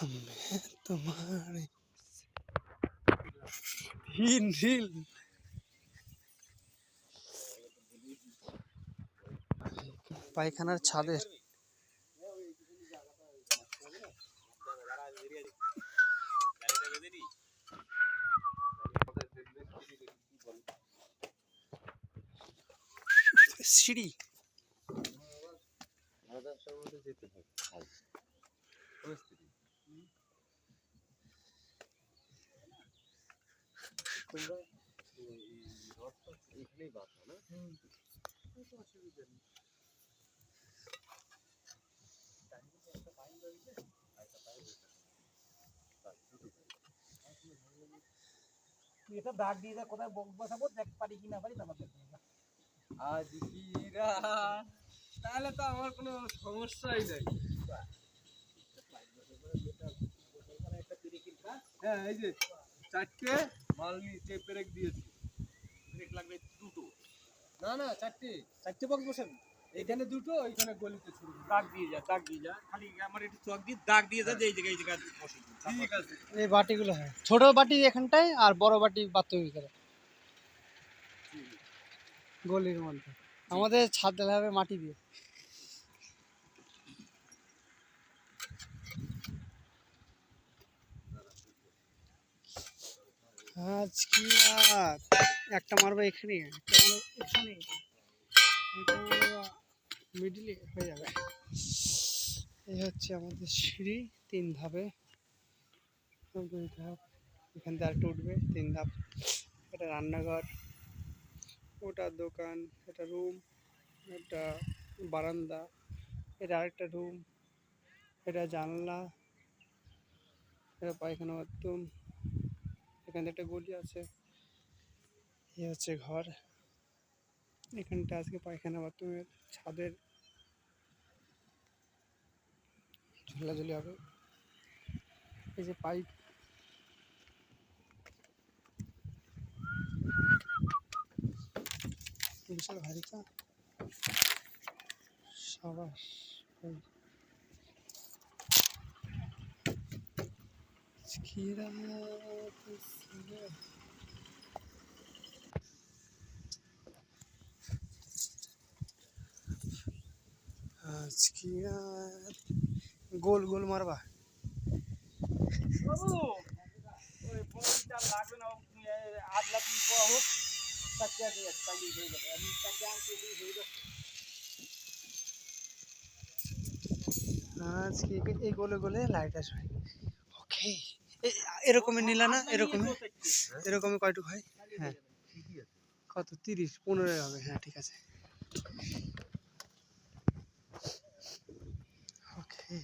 मैं तुम्हारे hill hill পায়খানার ছাদের সিঁড়ি তুই এটা দাগ দিয়ে দেখ কোথায় বক বসাবো দেখ পারি কি না পারি তারপর দেখব আজ কিরা তাহলে তো আমার কোনো সমস্যাই নাই। হ্যাঁ এই যে চারটে। মাল নিচে পেরেক দিয়েছি। ব্রেক লাগবে দুটো। না না চারটে। চারটে বক্স বসাবি এখানে দুটো ওইখানে গলিতে ছুড়ে দাগ দিয়ে যা দাগ দিয়ে যা। খালি আমার একটু চক দিয়ে দাগ দিয়ে যা যে এই জায়গায় এই জায়গায় বসে ঠিক আছে। এই বাটিগুলো হয়। ছোট বাটি এখানটায় আর বড় বাটি বাথরুমের ভিতরে। গলির মধ্যে। আমাদের ছাদ ঢালা হবে মাটি দিয়ে। আজ কি একটা মারবো এখানে, একটা মারবো এখানে মিডিলে হয়ে যাবে। এই হচ্ছে আমাদের সিঁড়ি, তিন ধাপে। দুই ধাপ, এখান থেকে আরেকটা উঠবে, তিন ধাপ। এটা রান্নাঘর, ওটা দোকান, এটা রুম এটা বারান্দা, এটা আরেকটা রুম এটা জানলা, এটা পায়খানা বাথরুম এখানে একটা গলি আছে। এ হচ্ছে ঘর। এখানটা আজকে পায়খানা বাথরুমের ছাদের ঝোলাঝুলি হবে। এই যে পাইপ। বিশাল ভারী কা সাবাস ভাই। আজকে রাত ছিল। আজকে রাত গোল গোল মারবা বাবু ওই ফোনটা লাগবে না তুমি আট লাখ তুমি পাওয়া হোক চারটে আছে তাই হয়ে যাবে আমি চারটে আনতে হয়ে যাবে আজকে এ- এই গোলে গোলে লাইট আসবে ওকে এরকমই নিলা না? এরকমই। এরকমই কয়টুক হয় হ্যাঁ। কত? তিরিশ পনেরো হবে। হ্যাঁ ঠিক আছে। ওকে।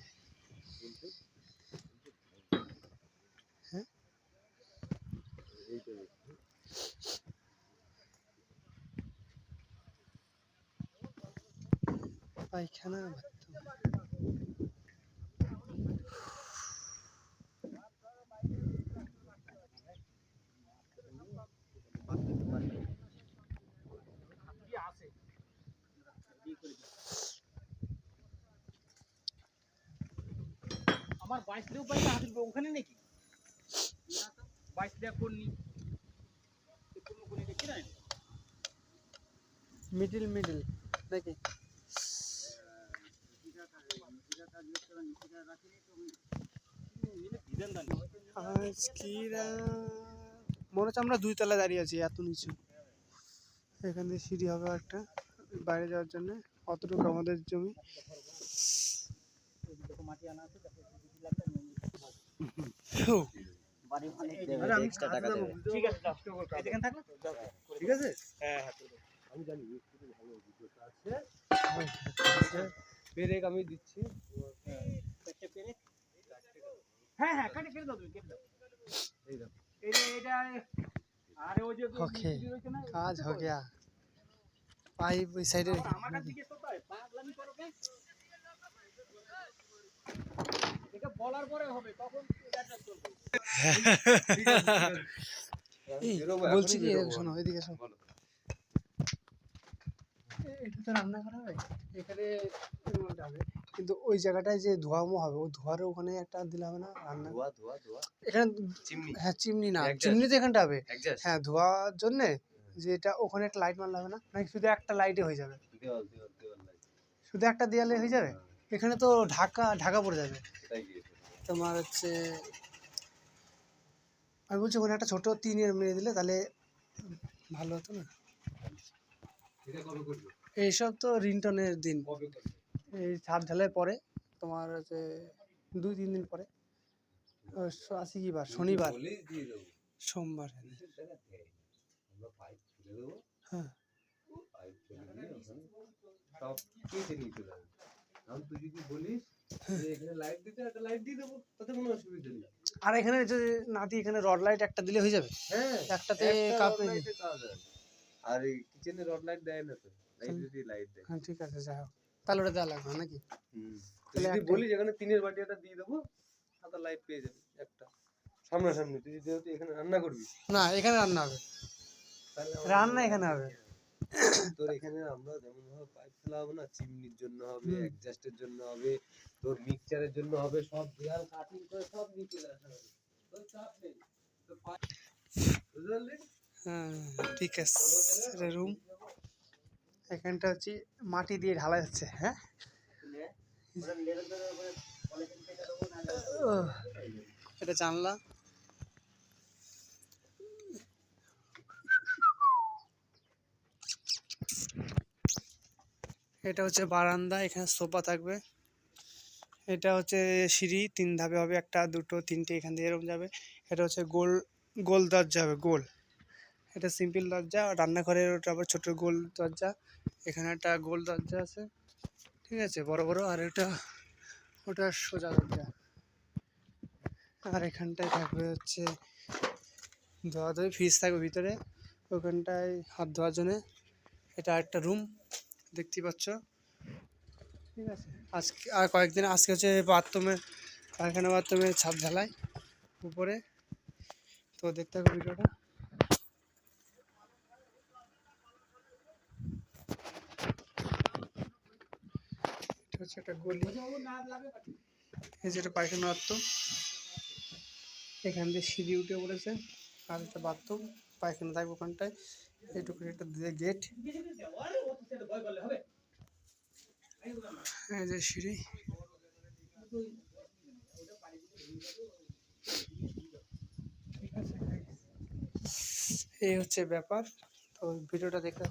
হ্যাঁ? পায়খানা বাথরুম কি আছে বিয়ে করে দিই। আমার বাইশ লিও পাইলে হাতির ওখানে নাকি? বাইশ লিয়া কোন নি কোন কোন দেখি না মিডিল মিডিল নাকি আজ কি মনে হচ্ছে আমরা দুই তলায় দাঁড়িয়ে আছি এত নিচু। এখান সিঁড়ি হবে একটা বাইরে যাওয়ার জন্য অতটুকু আমাদের জমি। মাটি আনা আছে দেখো দুই লাখ টাকা নিয়ে নিতে হবে। বাড়ি অনেক আমি কাজ দেবো, ঠিক আছে যাও। এই যেখানে থাকো ঠিক আছে? হ্যাঁ হ্যাঁ আমি জানি মিস্ত্রি ভালো অভিজ্ঞতা আছে। পেরেক আমি দিচ্ছি। হ্যাঁ হ্যাঁ কেটে কেটে দাও তুমি কেটে দাও। এই এটা আরে ওই যে না, কাজ হো গিয়া। পাইপ ওই সাইডে আমার কাছে করতে হয় পাগলামি করো কে এটা বলার পরে হবে তখন এটা চলবে বলছি কি শোনো এদিকে শোনো। বলো। এটা তো রান্না করা হবে? এখানে হবে কিন্তু ওই জায়গাটায় যে ধোয়ামো হবে ওই ধোয়ারও ওখানে একটা দিলে হবে না রান্না? ধোয়া ধোয়া ধোয়া। এখানে চিমনি। হ্যাঁ চিমনি না চিমনি তো এখানটা হবে। হ্যাঁ ধোয়ার জন্যে যে এটা ওখানে একটা লাইট মারলে হবে না নাকি শুধু একটা লাইটে হয়ে যাবে। শুধু একটা দেয়ালে হয়ে যাবে? এখানে তো ঢাকা ঢাকা পড়ে যাবে। তোমার হচ্ছে আমি বলছি ওখানে একটা ছোটো টিনের মেরে দিলে তাহলে ভালো হতো না? এইসব তো রিন্টনের দিন। এই ছাদ ঢালাই পরে তোমার হচ্ছে দুই তিন দিন পরে। ও, স- আজকে কি বার? শনিবার। সোমবার হ্যাঁ। ওখানে সব তুই যদি বলিস যে আর এখানে যদি না দিই এখানে রড লাইট একটা দিলে হয়ে যাবে? হ্যাঁ একটাতে কাপ হয়। আর কিচেনে রড লাইট দেয় না তো লাইট দেয়। হ্যাঁ ঠিক আছে হোক। তাহলে ওটা দেওয়া লাগবে নাকি? যদি বলিস এখানে তিনের বাটি একটা দিয়ে দেবো সাদা লাইট পেয়ে যাবি একটা। সামনাসামনি তুই যেহেতু এখানে রান্না করবি। না এখানে রান্না হবে। রান্না এখানে হবে। তোর এখানে আমরা যেমন ভাবে পাইপ ফেলা হবে না চিমনির জন্য হবে। অ্যাডজাস্টের জন্য হবে তোর মিক্সচারের জন্য হবে সব দেয়াল কাটিং করে সব হবে। তোর চাপ নেই। পারলি? হ্যাঁ ঠিক আছে। রুম এখানটা হচ্ছে মাটি দিয়ে ঢালা যাচ্ছে হ্যাঁ? এটা জানলা। এটা হচ্ছে বারান্দা, এখানে সোফা থাকবে। এটা হচ্ছে সিঁড়ি, তিন ধাপে হবে একটা, দুটো, তিনটে, এখান দিয়ে এরকম যাবে। এটা হচ্ছে গোল গোল দরজা হবে, গোল। এটা সিম্পল দরজা, রান্নাঘরের ওটা আবার ছোট গোল দরজা, এখানে একটা গোল দরজা আছে। ঠিক আছে, বড় বড়, আর এটা, ওটা সোজা দরজা। আর এখানটায় থাকবে হচ্ছে ধোয়া ধুয়ে ফ্রিজ থাকবে ভিতরে, ওখানটায় হাত ধোয়ার জন্যে। এটা একটা রুম দেখতে পাচ্ছ। ঠিক আছে আজকে, আর কয়েকদিন, আজকে হচ্ছে বাথরুমের পায়খানা বাথরুমের ছাদ ঢালাই উপরে। তো দেখতে হবে ভিডিওটা। হচ্ছে একটা গলি। পায়খানা বাথরুম। এখান দিয়ে সিঁড়ি উঠে পড়েছে। আর একটা বাথরুম, পায়খানা থাকবে ওখানটায়। এইটুকু একটা গেট এই এই হচ্ছে ব্যাপার। তো ভিডিওটা দেখতে।